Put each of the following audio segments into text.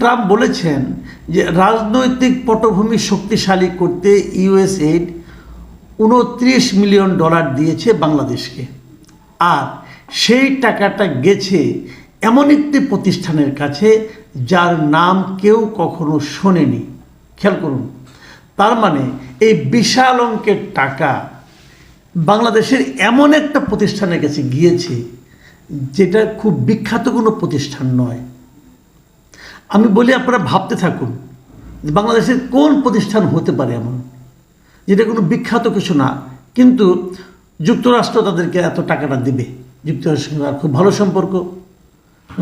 Trump বলেছেন যে রাজনৈতিক পটভূমি শক্তিশালী করতে ইউএসএইড উনত্রিশ মিলিয়ন ডলার দিয়েছে বাংলাদেশকে। আর সেই টাকাটা গেছে এমন একটি প্রতিষ্ঠানের কাছে যার নাম কেউ কখনো শোনেনি। খেয়াল করুন, তার মানে এই বিশাল অঙ্কের টাকা বাংলাদেশের এমন একটা প্রতিষ্ঠানের কাছে গিয়েছে যেটা খুব বিখ্যাত কোনো প্রতিষ্ঠান নয়। আমি বলি আপনারা ভাবতে থাকুন বাংলাদেশের কোন প্রতিষ্ঠান হতে পারে এমন, যেটা কোনো বিখ্যাত কিছু না, কিন্তু যুক্তরাষ্ট্র তাদেরকে এত টাকাটা দিবে। যুক্তরাষ্ট্রের সঙ্গে খুব ভালো সম্পর্ক।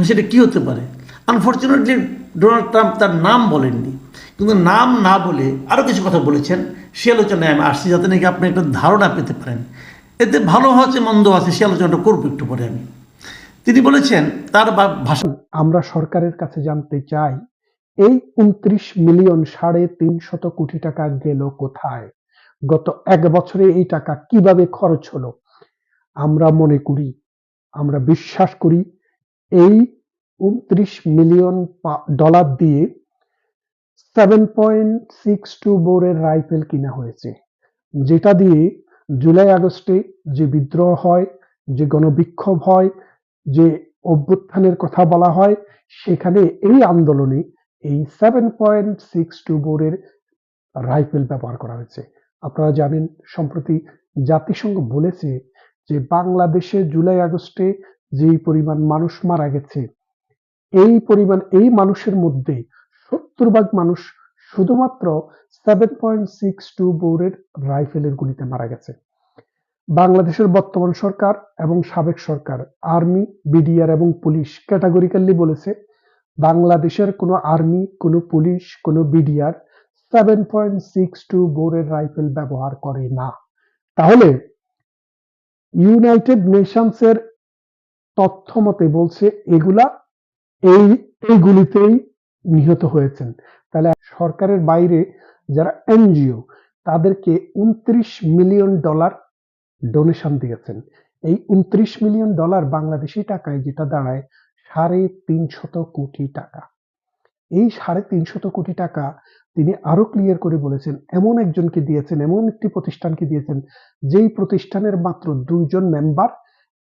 সেটা কী হতে পারে? আনফর্চুনেটলি ডোনাল্ড ট্রাম্প তার নাম বলেননি। কিন্তু নাম না বলে আরও কিছু কথা বলেছেন। সে আলোচনায় আমি আসছি, যাতে নাকি আপনি একটা ধারণা পেতে পারেন। এতে ভালো আছে, মন্দ আছে, সে আলোচনাটা করব একটু পরে আমি। তিনি বলেছেন, তার বা- ভাষা আমরা সরকারের কাছে জানতে চাই, এই উনত্রিশ মিলিয়ন সাড়ে তিনশত কোটি টাকা গেল কোথায়? গত এক বছরে এই টাকা কীভাবে খরচ হলো? আমরা মনে করি, আমরা বিশ্বাস করি, এই উনত্রিশ মিলিয়ন ডলার দিয়ে সেভেন পয়েন্ট সিক্স টু বোরের রাইফেল কিনা হয়েছে, যেটা দিয়ে জুলাই আগস্টে যে বিদ্রোহ হয়, যে গণবিক্ষোভ হয় যে অভ্যুত্থানের কথা বলা হয়, সেখানে এই আন্দোলনে এই সেভেন পয়েন্ট সিক্স টু বোরের রাইফেল ব্যবহার করা হয়েছে। আপনারা জানেন, সম্প্রতি জাতিসংঘ বলেছে যে বাংলাদেশে জুলাই আগস্টে যেই পরিমাণ মানুষ মারা গেছে, এই পরিমাণ, এই মানুষের মধ্যে সত্তর ভাগ মানুষ শুধুমাত্র সেভেন পয়েন্ট সিক্স টু বোরের রাইফেলের গুলিতে মারা গেছে। বাংলাদেশের বর্তমান সরকার এবং সাবেক সরকার, আর্মি, বিডিআর এবং পুলিশ ক্যাটাগরিক্যালি বলেছে, বাংলাদেশের কোনো আর্মি, কোনো পুলিশ, কোনো BDR seven point six two বোরের rifle ব্যবহার করে না। তাহলে ইউনাইটেড নেশনসের তথ্য মতে বলছে, এগুলা এই, এইগুলিতেই নিহত হয়েছেন। তাহলে সরকারের বাইরে যারা এনজিও, তাদেরকে উনত্রিশ মিলিয়ন ডলার ডোনেশন দিয়েছেন। এই উনত্রিশ মিলিয়ন ডলার বাংলাদেশি টাকায় যেটা দাঁড়ায় সাড়ে তিনশত কোটি টাকা। এই সাড়ে তিনশত কোটি টাকা তিনি আরও ক্লিয়ার করে বলেছেন, এমন একজনকে দিয়েছেন, এমন একটি প্রতিষ্ঠানকে দিয়েছেন, যেই প্রতিষ্ঠানের মাত্র দুইজন মেম্বার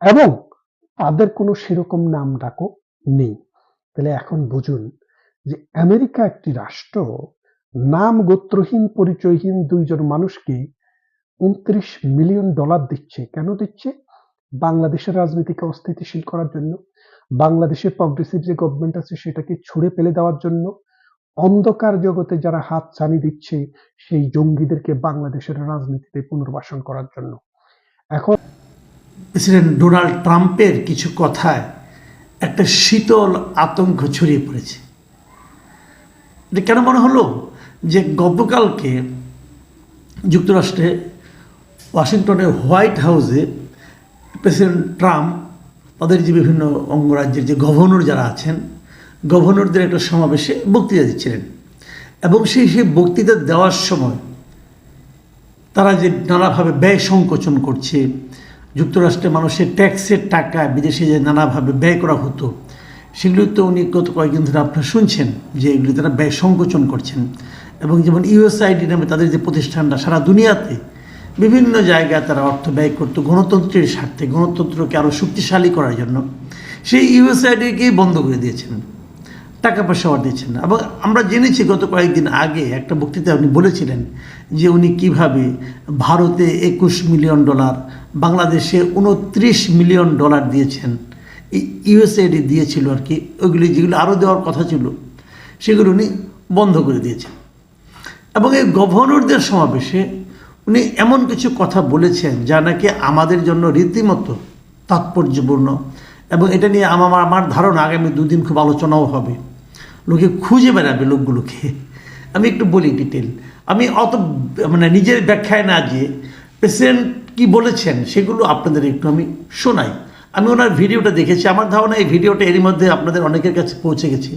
এবং তাদের কোনো সেরকম নাম ডাকও নেই। তাহলে এখন বুঝুন যে আমেরিকা একটি রাষ্ট্র, নাম গোত্রহীন, পরিচয়হীন দুইজন মানুষকে উনত্রিশ মিলিয়ন ডলার দিচ্ছে। কেন দিচ্ছে? বাংলাদেশের রাজনীতিকে অস্থিতিশীল করার জন্য। বাংলাদেশের প্রগ্রেসিভ যে গভর্নমেন্ট আছে, সেটাকে ছুড়ে ফেলে দেওয়ার জন্য অন্ধকার জগতে যারা হাত ছানি দিচ্ছে, সেই জঙ্গিদেরকে বাংলাদেশের রাজনীতিতে পুনর্বাসন করার জন্য। এখন প্রেসিডেন্ট ডোনাল্ড ট্রাম্পের কিছু কথায় একটা শীতল আতঙ্ক ছড়িয়ে পড়েছে। কেন মনে হলো? যে গতকালকে যুক্তরাষ্ট্রে ওয়াশিংটনের হোয়াইট হাউসে প্রেসিডেন্ট ট্রাম্প, তাদের যে বিভিন্ন অঙ্গরাজ্যের যে গভর্নর যারা আছেন, গভর্নরদের একটা সমাবেশে বক্তৃতা দিচ্ছিলেন। এবং সেই সেই বক্তৃতা দেওয়ার সময় তারা যে নানাভাবে ব্যয় সংকোচন করছে, যুক্তরাষ্ট্রে মানুষের ট্যাক্সের টাকা, বিদেশে যে নানাভাবে ব্যয় করা হতো, সেগুলো তো উনি গত কয়েকদিন ধরে আপনারা শুনছেন যে এগুলি তারা ব্যয় সংকোচন করছেন। এবং যেমন ইউএসআইডি নামে তাদের যে প্রতিষ্ঠানটা সারা দুনিয়াতে বিভিন্ন জায়গায় তারা অর্থ ব্যয় করতো গণতন্ত্রের স্বার্থে, গণতন্ত্রকে আরও শক্তিশালী করার জন্য। সেই ইউএসআইডিকেই বন্ধ করে দিয়েছেন, টাকা পয়সা দিচ্ছেন না। এবং আমরা জেনেছি গত কয়েকদিন আগে, একটা বক্তৃতা উনি বলেছিলেন যে উনি কীভাবে ভারতে একুশ মিলিয়ন ডলার, বাংলাদেশে উনত্রিশ মিলিয়ন ডলার দিয়েছেন। ইউএসএডি দিয়েছিল আর কি, ওইগুলি যেগুলো আরও দেওয়ার কথা ছিল, সেগুলো উনি বন্ধ করে দিয়েছেন। এবং এই গভর্নরদের সমাবেশে উনি এমন কিছু কথা বলেছেন যা নাকি আমাদের জন্য রীতিমতো তাৎপর্যপূর্ণ এবং এটা নিয়ে আমার আমার ধারণা আগামী দুদিন খুব আলোচনাও হবে। লোকে খুঁজে বেড়াবে লোকগুলোকে। আমি একটু বলি ডিটেল আমি অত মানে নিজের ব্যাখ্যায় না যে প্রেসিডেন্ট কি বলেছেন সেগুলো আপনাদের একটু আমি শোনাই। আমি ওনার ভিডিওটা দেখেছি। আমার ধারণা এই ভিডিওটা এরই মধ্যে আপনাদের অনেকের কাছে পৌঁছে গেছে।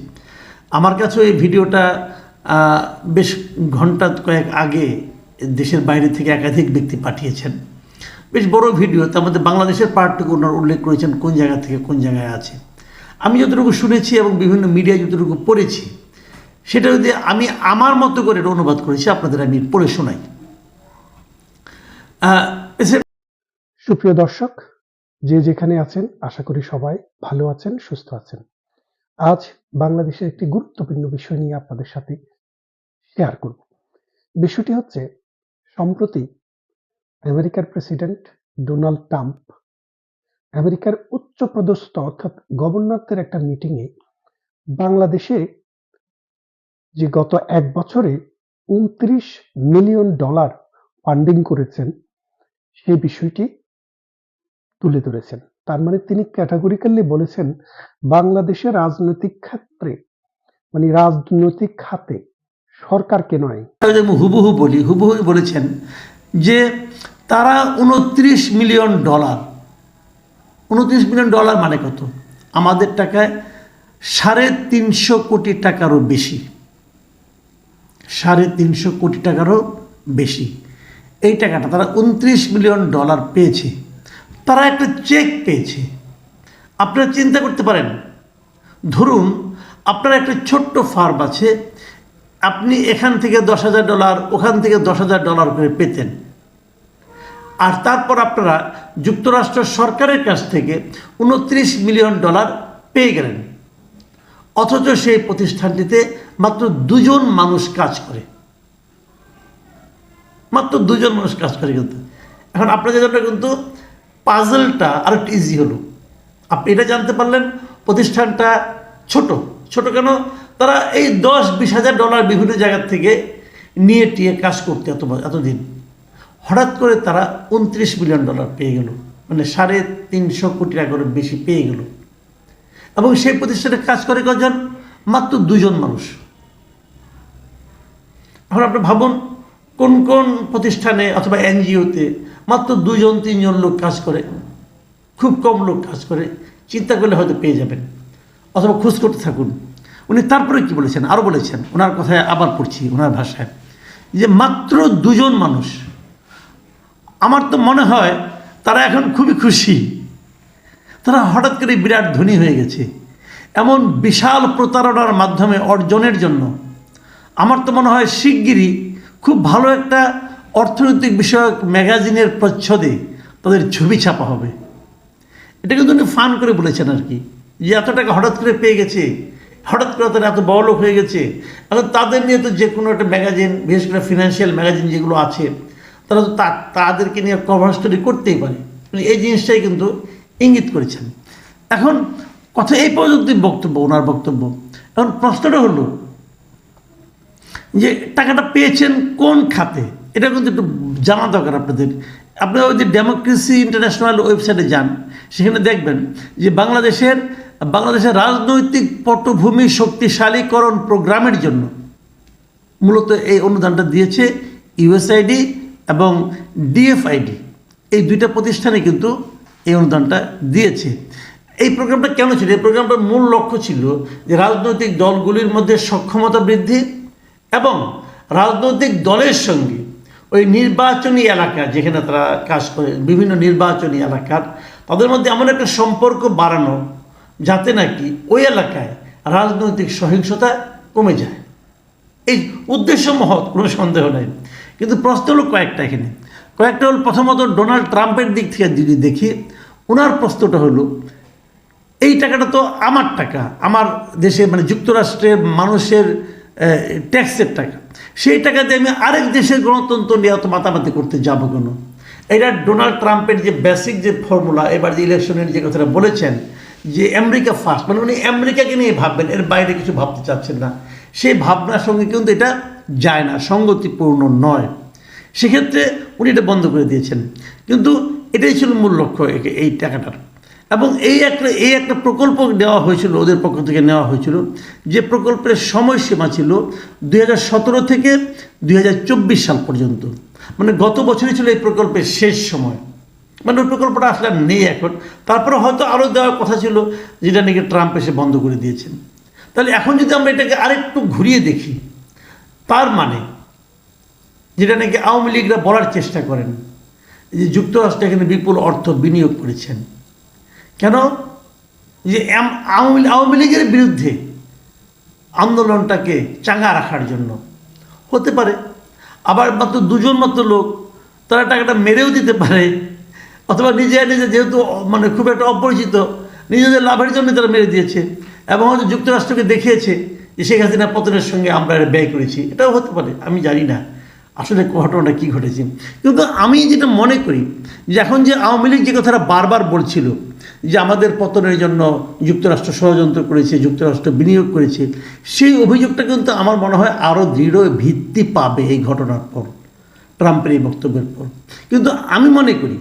আমার কাছেও এই ভিডিওটা বেশ ঘণ্টা কয়েক আগে দেশের বাইরে থেকে একাধিক ব্যক্তি পাঠিয়েছেন। বেশ বড় ভিডিও, তার মধ্যে বাংলাদেশের পার্টটুকু ওনার উল্লেখ করেছেন কোন জায়গা থেকে কোন জায়গায় আছে। আমি যতটুকু শুনেছি এবং বিভিন্ন মিডিয়ায় যতটুকু পড়েছি, সেটা যদি আমি আমার মতো করে অনুবাদ করেছি, আপনাদের আমি পড়ে শোনাই। সুপ্রিয় দর্শক, যে যেখানে আছেন, আশা করি সবাই ভালো আছেন, সুস্থ আছেন। আজ বাংলাদেশের একটি গুরুত্বপূর্ণ বিষয় নিয়ে আপনাদের সাথে শেয়ার করব। বিষয়টি হচ্ছে সম্প্রতি আমেরিকার প্রেসিডেন্ট ডোনাল্ড ট্রাম্প আমেরিকার উচ্চপদস্থ অর্থাৎ গভর্নরদের একটা মিটিংয়ে বাংলাদেশে যে গত এক বছরে উনত্রিশ মিলিয়ন ডলার ফান্ডিং করেছেন সেই বিষয়টি তুলে ধরেছেন। তার মানে তিনি ক্যাটাগরিক্যালি বলেছেন বাংলাদেশের রাজনৈতিক ক্ষেত্রে মানে রাজনৈতিক খাতে সরকারকে নয়। হুবহু বলি হুবহু বলেছেন যে তারা উনত্রিশ মিলিয়ন ডলার। উনত্রিশ মিলিয়ন ডলার মানে কত? আমাদের টাকায় সাড়ে তিনশো কোটি টাকারও বেশি। সাড়ে তিনশো কোটি টাকারও বেশি। এই টাকাটা তারা উনত্রিশ মিলিয়ন ডলার পেয়েছে। তারা একটা চেক পেয়েছে। আপনারা চিন্তা করতে পারেন। ধরুন আপনার একটা ছোট্ট ফার্ম আছে আপনি এখান থেকে দশ হাজার ডলার, ওখান থেকে দশ হাজার ডলার করে পেতেন। আর তারপর আপনারা যুক্তরাষ্ট্র সরকারের কাছ থেকে উনত্রিশ মিলিয়ন ডলার পেয়ে গেলেন। অথচ সেই প্রতিষ্ঠানটিতে মাত্র দুজন মানুষ কাজ করে। মাত্র দুজন মানুষ কাজ করে কিন্তু। এখন আপনাদের জন্য কিন্তু পাজলটা আর একটু ইজি হলো। আপনি এটা জানতে পারলেন, প্রতিষ্ঠানটা ছোট। ছোট কেন? তারা এই দশ বিশ হাজার ডলার বিভিন্ন জায়গা থেকে নিয়ে টিয়ে কাজ করতে এত এতদিন। হঠাৎ করে তারা উনত্রিশ মিলিয়ন ডলার পেয়ে গেল। মানে সাড়ে তিনশো কোটি টাকার বেশি পেয়ে গেল। এবং সেই প্রতিষ্ঠানে কাজ করে কজন? মাত্র দুজন মানুষ। এখন আপনি ভাবুন, কোন কোন প্রতিষ্ঠানে অথবা এনজিওতে মাত্র দুজন, তিনজন লোক কাজ করে, খুব কম লোক কাজ করে, চিন্তা করলে হয়তো পেয়ে যাবেন। অথবা খোঁজ করতে থাকুন। উনি তারপরে কি বলেছেন? আরও বলেছেন। ওনার কথায় আবার পড়ছি, ওনার ভাষায়। যে মাত্র দুজন মানুষ, আমার তো মনে হয় তারা এখন খুবই খুশি। তারা হঠাৎ করে বিরাট ধনী হয়ে গেছে। এমন বিশাল প্রতারণার মাধ্যমে অর্জনের জন্য। আমার তো মনে হয় শিগগিরই খুব ভালো একটা অর্থনৈতিক বিষয়ক ম্যাগাজিনের প্রচ্ছদে তাদের ছবি ছাপা হবে। এটা কিন্তু উনি ফান করে বলেছেন আর কি। যে এত টাকা হঠাৎ করে পেয়ে গেছে হঠাৎ করে তারা এত বড় লোক হয়ে গেছে। এখন তাদের নিয়ে তো যে কোনো একটা ম্যাগাজিন, বিশেষ করে ফিনান্সিয়াল ম্যাগাজিন যেগুলো আছে, তারা তো তাদেরকে নিয়ে কভার স্টোরি করতেই পারে। উনি এই জিনিসটাই কিন্তু ইঙ্গিত করেছেন। এখন কথা এই পর্যন্তই বক্তব্য, ওনার বক্তব্য। এখন প্রশ্নটা হলো যে টাকাটা পেয়েছেন কোন খাতে? এটা কিন্তু একটু জানা দরকার আপনাদের। আপনারা ওই যে ডেমোক্রেসি ইন্টারন্যাশনাল ওয়েবসাইটে যান, সেখানে দেখবেন যে বাংলাদেশের বাংলাদেশের রাজনৈতিক পটভূমি শক্তিশালীকরণ প্রোগ্রামের জন্য মূলত এই অনুদানটা দিয়েছে ইউএসআইডি এবং ডিএফআইডি এই দুইটা প্রতিষ্ঠানে কিন্তু এই অনুদানটা দিয়েছে। এই প্রোগ্রামটা কেন ছিল? এই প্রোগ্রামটার মূল লক্ষ্য ছিল যে রাজনৈতিক দলগুলির মধ্যে সক্ষমতা বৃদ্ধি এবং রাজনৈতিক দলের সঙ্গে ওই নির্বাচনী এলাকা যেখানে তারা কাজ করে, বিভিন্ন নির্বাচনী এলাকার, তাদের মধ্যে এমন একটা সম্পর্ক বাড়ানো যাতে নাকি ওই এলাকায় রাজনৈতিক সহিংসতা কমে যায়। এই উদ্দেশ্য মহৎ, কোনো সন্দেহ নেই। কিন্তু প্রশ্ন হলো কয়েকটা এখানে। কয়েকটা হল প্রথমত ডোনাল্ড ট্রাম্পের দিক থেকে যদি দেখি ওনার প্রশ্নটা হলো, এই টাকাটা তো আমার টাকা, আমার দেশে মানে যুক্তরাষ্ট্রের মানুষের ট্যাক্সের টাকা। সেই টাকাতে আমি আরেক দেশের গণতন্ত্র নিয়ে অত মাতামাতি করতে যাব কেন? এটা ডোনাল্ড ট্রাম্পের যে বেসিক যে ফর্মুলা এবার যে ইলেকশনের যে কথাটা বলেছেন, যে আমেরিকা ফার্স্ট মানে উনি আমেরিকাকে নিয়ে ভাববেন, এর বাইরে কিছু ভাবতে চাচ্ছেন না। সেই ভাবনার সঙ্গে কিন্তু এটা যায় না, সঙ্গতিপূর্ণ নয়। সেক্ষেত্রে উনি এটা বন্ধ করে দিয়েছেন। কিন্তু এটাই ছিল মূল লক্ষ্য এই টাকাটার। এবং এই একটা এই একটা প্রকল্প নেওয়া হয়েছিল, ওদের পক্ষ থেকে নেওয়া হয়েছিল, যে প্রকল্পের সময়সীমা ছিল দুই হাজার সতেরো থেকে দুই হাজার চব্বিশ সাল পর্যন্ত। মানে গত বছরই ছিল এই প্রকল্পের শেষ সময়। মানে ওই প্রকল্পটা আসলে নেই এখন। তারপরে হয়তো আরও দেওয়ার কথা ছিল, যেটা নাকি ট্রাম্প এসে বন্ধ করে দিয়েছেন। তাহলে এখন যদি আমরা এটাকে আরেকটু ঘুরিয়ে দেখি, তার মানে যেটা নাকি আওয়ামী লীগরা বলার চেষ্টা করেন, যে যুক্তরাষ্ট্র এখানে বিপুল অর্থ বিনিয়োগ করেছেন। কেন? যে আওয়ামী লীগের বিরুদ্ধে আন্দোলনটাকে চাঙ্গা রাখার জন্য। হতে পারে। আবার মাত্র দুজন মাত্র লোক, তারা টাকাটা মেরেও দিতে পারে। অথবা নিজে নিজে যেহেতু মানে খুব একটা অপরিচিত, নিজেদের লাভের জন্য তারা মেরে দিয়েছে এবং হয়তো যুক্তরাষ্ট্রকে দেখিয়েছে যে শেখ হাসিনা পতনের সঙ্গে আমরা এটা ব্যয় করেছি। এটাও হতে পারে, আমি জানি না। আসলে ঘটনাটা কী ঘটেছে? কিন্তু আমি যেটা মনে করি, যে এখন যে আওয়ামী লীগ যে কথাটা বারবার বলছিল যে আমাদের পতনের জন্য যুক্তরাষ্ট্র ষড়যন্ত্র করেছে, যুক্তরাষ্ট্র বিনিয়োগ করেছে, সেই অভিযোগটা কিন্তু আমার মনে হয় আরও দৃঢ় ভিত্তি পাবে এই ঘটনার পর, ট্রাম্পের এই বক্তব্যের পর। কিন্তু আমি মনে করি,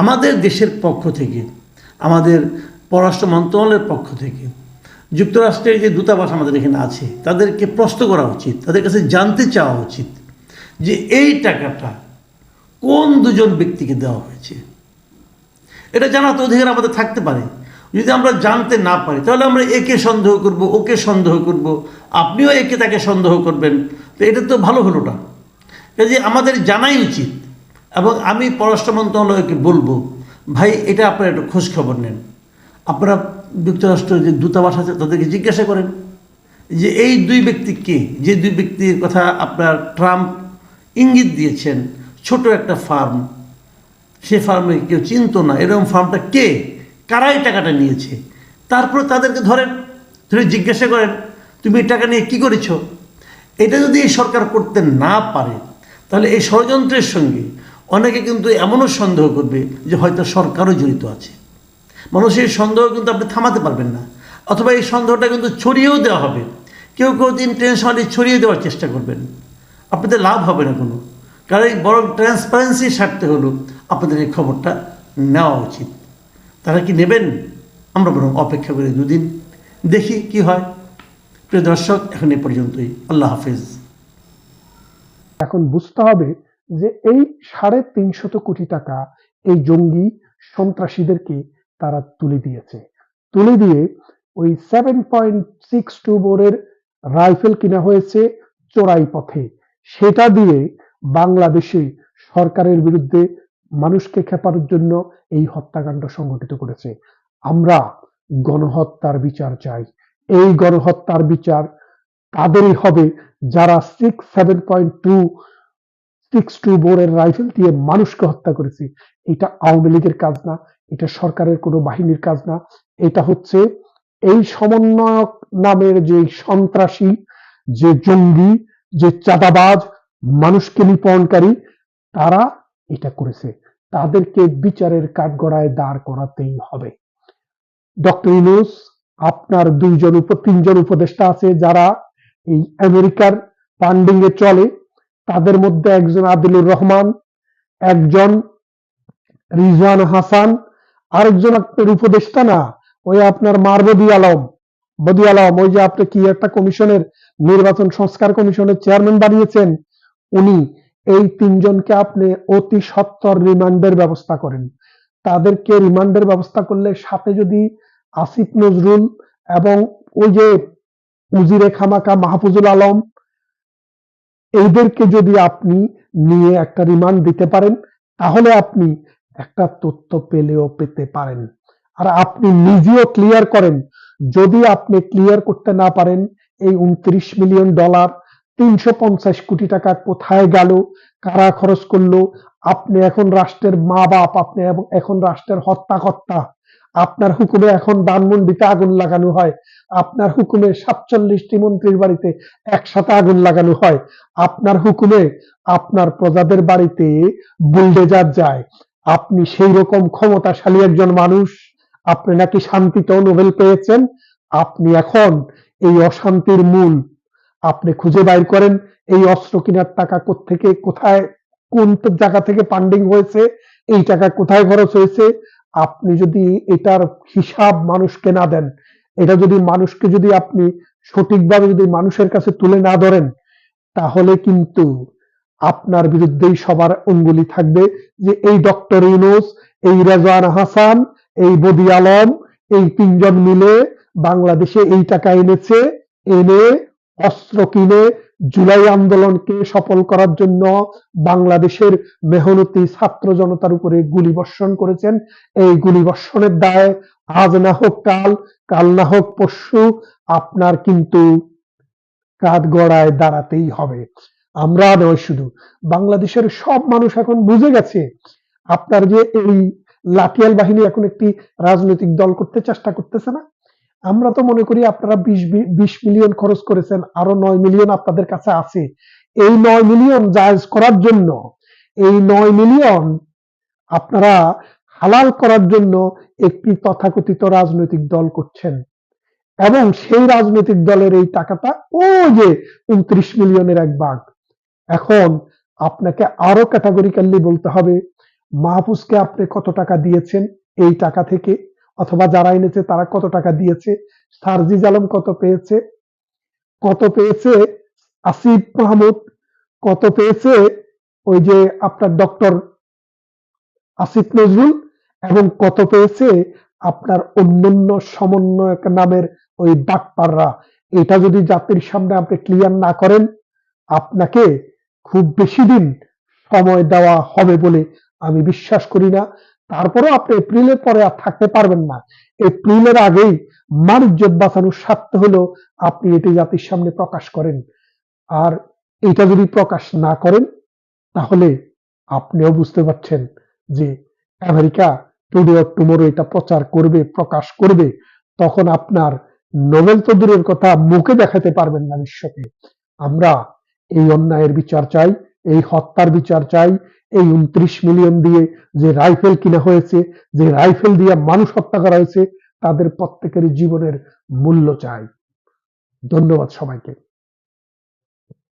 আমাদের দেশের পক্ষ থেকে, আমাদের পররাষ্ট্র মন্ত্রণালয়ের পক্ষ থেকে, যুক্তরাষ্ট্রের যে দূতাবাস আমাদের এখানে আছে, তাদেরকে প্রশ্ন করা উচিত, তাদের কাছে জানতে চাওয়া উচিত যে এই টাকাটা কোন দুজন ব্যক্তিকে দেওয়া হয়েছে। এটা জানার তো অধিকার আমাদের থাকতে পারে। যদি আমরা জানতে না পারি, তাহলে আমরা একে সন্দেহ করব, ওকে সন্দেহ করব, আপনিও একে তাকে সন্দেহ করবেন। তো এটা তো ভালো হলো না। কাজে আমাদের জানাই উচিত, এবং আমি পররাষ্ট্র মন্ত্রণালয়কে বলব, ভাই, এটা আপনারা একটু খোঁজ খবর নেন। আপনারা যুক্তরাষ্ট্রের যে দূতাবাস আছে, তাদেরকে জিজ্ঞাসা করেন যে এই দুই ব্যক্তি কে? যে দুই ব্যক্তির কথা আপনার ট্রাম্প ইঙ্গিত দিয়েছেন, ছোট একটা ফার্ম। সে ফার্মে কেউ চিনতো না, এরকম ফার্মটা কে? কারাই টাকাটা নিয়েছে? তারপরে তাদেরকে ধরেন, ধরে জিজ্ঞাসা করেন, তুমি এই টাকা নিয়ে কী করেছ? এটা যদি এই সরকার করতে না পারে, তাহলে এই ষড়যন্ত্রের সঙ্গে অনেকে কিন্তু এমনও সন্দেহ করবে যে হয়তো সরকারও জড়িত আছে। মানুষের এই সন্দেহ কিন্তু আপনি থামাতে পারবেন না, অথবা এই সন্দেহটা কিন্তু ছড়িয়েও দেওয়া হবে। কেউ কেউ ইন্টেনশনালি ছড়িয়ে দেওয়ার চেষ্টা করবেন। আপনাদের লাভ হবে না কোনো। কারণ বরং ট্রান্সপারেন্সি স্বার্থে হলো। আপনাদের এই খবরটা নেওয়া উচিত। তারা কি নেবেন? আমরা বরং অপেক্ষা করি দুদিন, দেখি কি হয়। প্রিয় দর্শক, এখন এ পর্যন্তই। আল্লাহ হাফিজ। এখন বুঝতে হবে যে এই সাড়ে তিনশত কোটি টাকা এই জঙ্গি সন্ত্রাসীদেরকে তারা তুলে দিয়েছে। তুলে দিয়ে ওই সেভেন পয়েন্ট সিক্স টু বোরের রাইফেল কিনা হয়েছে চোরাই পথে। সেটা দিয়ে বাংলাদেশে সরকারের বিরুদ্ধে মানুষকে খেপানোর জন্য এই হত্যাকাণ্ড সংঘটিত করেছে। আমরা গণহত্যার বিচার চাই। এই গণহত্যার বিচার তাদেরই হবে যারা six seven point two six two বোরের rifle দিয়ে মানুষকে হত্যা করেছে। এটা আওয়ামী লীগের কাজ না, এটা সরকারের কোনো বাহিনীর কাজ না। এটা হচ্ছে এই সমন্বয়ক নামের যে সন্ত্রাসী, যে জঙ্গি, যে চাঁদাবাজ, মানুষকে নিপণকারী, তারা এটা করেছে। তাদেরকে বিচারের কাঠগড়ায় দাঁড় করাতেই হবে। ডক্টর ইনুস আপনার দুইজন উপ, তিনজন উপদেষ্টা আছে যারা এই আমেরিকার ফান্ডিং এ চলে। তাদের মধ্যে একজন আদিলুর রহমান, একজন রিজওয়ান হাসান, আরেকজন আপনার উপদেষ্টা না, ওই আপনার মারবদি আলম। বদি আলম, ওই যে আপনি কি একটা কমিশনের নির্বাচন সংস্কার কমিশনের চেয়ারম্যান বানিয়েছেন, উনি এই তিনজনকে আপনি অতি সত্তর রিমান্ডের ব্যবস্থা করেন। তাদেরকে রিমান্ডের ব্যবস্থা করলে সাথে যদি আসিফ নজরুল এবং ওই যে উজিরে খামাকা মাহফুজুল আলম, এইদেরকে যদি আপনি নিয়ে একটা রিমান্ড দিতে পারেন, তাহলে আপনি একটা তথ্য পেলেও পেতে পারেন। আর আপনি নিজেও ক্লিয়ার করেন, যদি আপনি ক্লিয়ার করতে না পারেন, এই উনত্রিশ মিলিয়ন ডলার তিনশো পঞ্চাশ কোটি টাকা কোথায় গেল? কারা খরচ করল? আপনি এখন রাষ্ট্রের মা বাপ, আপনি এখন রাষ্ট্রের হত্যাকর্তা। আপনার হুকুমে এখন ধানমন্ডিতে আগুন লাগানো হয়। আপনার হুকুমে সাতচল্লিশটি মন্ত্রীর বাড়িতে একসাথে আগুন লাগানো হয়। আপনার হুকুমে আপনার প্রজাদের বাড়িতে বুলডেজার যায়। আপনি সেই রকম ক্ষমতাশালী একজন মানুষ। আপনি নাকি শান্তিতেও নোবেল পেয়েছেন? আপনি এখন এই অশান্তির মূল আপনি খুঁজে বাইর করেন, এই অস্ত্র কেনার টাকা থেকে কোথায়, কোন জায়গা থেকে ফান্ডিং হয়েছে, এই টাকা কোথায় খরচ হয়েছে, আপনি যদি এটার হিসাব মানুষকে না দেন, এটা যদি মানুষকে যদি আপনি সঠিকভাবে যদি মানুষের কাছে তুলে না ধরেন, তাহলে কিন্তু আপনার বিরুদ্ধেই সবার অঙ্গুলি থাকবে যে এই ডক্টর ইউনুস, এই রেজওয়ান হাসান, এই বদি আলম, এই তিনজন মিলে বাংলাদেশে এই টাকা এনেছে, এনে অস্ত্র কিনে জুলাই আন্দোলনকে সফল করার জন্য বাংলাদেশের মেহনতি ছাত্র জনতার উপরে গুলি বর্ষণ করেছেন। এই গুলি বর্ষণের দায় আজ না হোক কাল কাল না হোক পরশু আপনার কিন্তু কাঠ গড়ায় দাঁড়াতেই হবে। আমরা নয় শুধু, বাংলাদেশের সব মানুষ এখন বুঝে গেছে আপনার যে এই লাঠিয়াল বাহিনী এখন একটি রাজনৈতিক দল করতে চেষ্টা করতেছে না। আমরা তো মনে করি আপনারা বিশ বিশ মিলিয়ন খরচ করেছেন, আরও নয় মিলিয়ন আপনাদের কাছে আছে। এই নয় মিলিয়ন জায়জ করার জন্য, এই নয় মিলিয়ন আপনারা হালাল করার জন্য একটি তথাকথিত রাজনৈতিক দল করছেন। এবং সেই রাজনৈতিক দলের এই টাকাটা ও যে উনত্রিশ মিলিয়নের এক ভাগ। এখন আপনাকে আরও ক্যাটাগরিক্যালি বলতে হবে, মাহফুজকে আপনি কত টাকা দিয়েছেন, এই টাকা থেকে অথবা যারা এনেছে, তারা কত টাকা দিয়েছে, সারজিজ আলম কত পেয়েছে কত পেয়েছে আসিফ মাহমুদ, কত পেয়েছে ওই যে আপনার ডক্টর আসিফ নজরুল, এবং কত পেয়েছে আপনার অন্যান্য সমন্বয়ক নামের ওই ডাকপাররা এটা যদি জাতির সামনে আপনি ক্লিয়ার না করেন, আপনাকে খুব বেশি দিন সময় দেওয়া হবে বলে আমি বিশ্বাস করি না। তারপরেও আপনি এপ্রিলের পরে আর থাকতে পারবেন না। এপ্রিলের আগেই মানুষজন বাঁচানোর স্বার্থ হলো আপনি এটি জাতির সামনে প্রকাশ করেন। আর এটা যদি প্রকাশ না করেন, তাহলে আপনিও বুঝতে পারছেন যে আমেরিকা টুডে অর টুমোরো এটা প্রচার করবে, প্রকাশ করবে, তখন আপনার নোবেল তো দূরের কথা, মুখে দেখাতে পারবেন না বিশ্বকে। আমরা এই অন্যায়ের বিচার চাই। এই হত্যার বিচার চাই, এই উনত্রিশ মিলিয়ন দিয়ে যে রাইফেল কিনা হয়েছে, যে রাইফেল দিয়ে মানুষ হত্যা করা হয়েছে, তাদের প্রত্যেকের জীবনের মূল্য চাই। ধন্যবাদ সবাইকে।